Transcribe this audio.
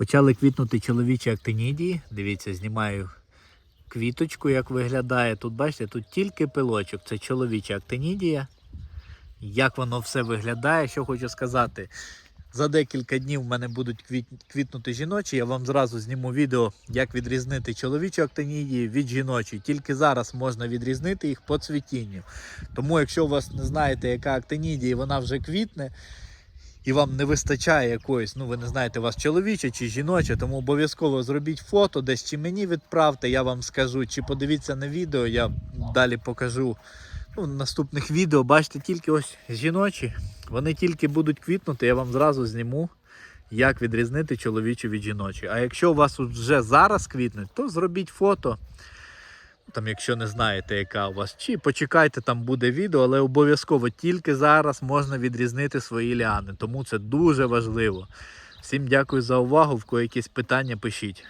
Почали квітнути чоловічі актинідії. Дивіться, знімаю квіточку, як виглядає. Тут бачите, тут тільки пилочок. Це чоловіча актинідія. Як воно все виглядає, що хочу сказати. За декілька днів в мене будуть квіт... квітнути жіночі. Я вам зразу зніму відео, як відрізнити чоловічу актинідії від жіночої. Тільки зараз можна відрізнити їх по цвітінню. Тому, якщо у вас не знаєте, яка актинідія, вона вже квітне, і вам не вистачає якоїсь, ну ви не знаєте, у вас чоловіча чи жіноча, тому обов'язково зробіть фото, десь чи мені відправте, я вам скажу, чи подивіться на відео, я далі покажу ну, наступних відео. Бачите, тільки ось жіночі, вони тільки будуть квітнути, я вам зразу зніму. Як відрізнити чоловічу від жіночої. А якщо у вас вже зараз квітнуть, то зробіть фото. Там, якщо не знаєте, яка у вас, чи почекайте, там буде відео, але обов'язково тільки зараз можна відрізнити свої ліани. Тому це дуже важливо. Всім дякую за увагу. В кої якісь питання пишіть.